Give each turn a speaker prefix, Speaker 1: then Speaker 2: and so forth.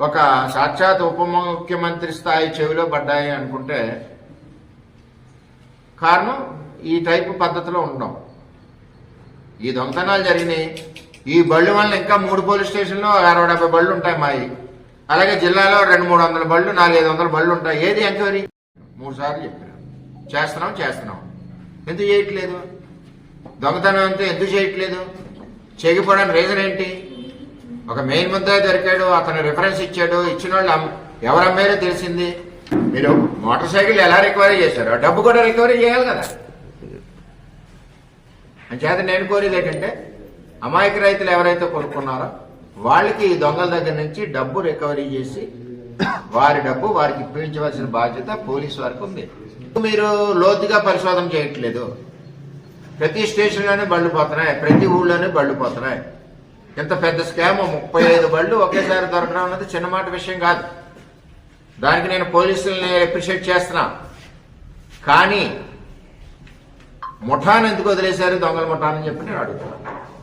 Speaker 1: ఒక సాక్షాత్ ఉప ముఖ్యమంత్రి స్థాయి చెవిలో పడ్డాయి అనుకుంటే కారణం ఈ టైపు పద్ధతిలో ఉండడం. ఈ దొంగతనాలు జరిగినాయి. ఈ బళ్ళు వల్ల ఇంకా మూడు పోలీస్ స్టేషన్లో అరవై డెబ్బై బళ్ళు ఉంటాయి మాయి. అలాగే జిల్లాలో రెండు మూడు వందల బళ్ళు నాలుగైదు వందల బళ్ళు ఉంటాయి. ఏది ఎంక్వైరీ? మూడు సార్లు చెప్పినాం. చేస్తున్నాం చేస్తున్నాం. ఎందుకు చేయట్లేదు? దొంగతనం అంతా ఎందుకు చేయట్లేదు? చేయకపోవడానికి రీజన్ ఏంటి? ఒక మెయిన్ ముద్దా దొరికాడు అతను రిఫరెన్స్ ఇచ్చాడు ఇచ్చిన వాళ్ళు ఎవరమ్మారో ఎవరు తెలిసింది. మీరు మోటార్ సైకిల్ ఎలా రికవరీ చేశారు డబ్బు కూడా రికవరీ చేయాలి కదా. అంచేత నేను కోరేది ఏంటంటే అమాయక రైతులు ఎవరైతే కొనుక్కున్నారో వాళ్ళకి ఈ దొంగల దగ్గర నుంచి డబ్బు రికవరీ చేసి వారి డబ్బు వారికి ఇప్పించవలసిన బాధ్యత పోలీసు వారికి ఉంది. మీరు లోతుగా పరిశోధన చేయట్లేదు. ప్రతి స్టేషన్లోనే బళ్ళు పోతున్నాయి ప్రతి ఊళ్ళోనే బళ్ళు పోతున్నాయి. ఇంత పెద్ద స్కామ్? ముప్పై ఐదు బళ్ళు ఒకేసారి దొరకడం అన్నది చిన్న మాట విషయం కాదు. దానికి నేను పోలీసుల్ని అప్రిషియేట్ చేస్తున్నా. కానీ ముఠాను ఎందుకు వదిలేశారు? దొంగల ముఠానని చెప్పి నేను అడుగుతున్నాను.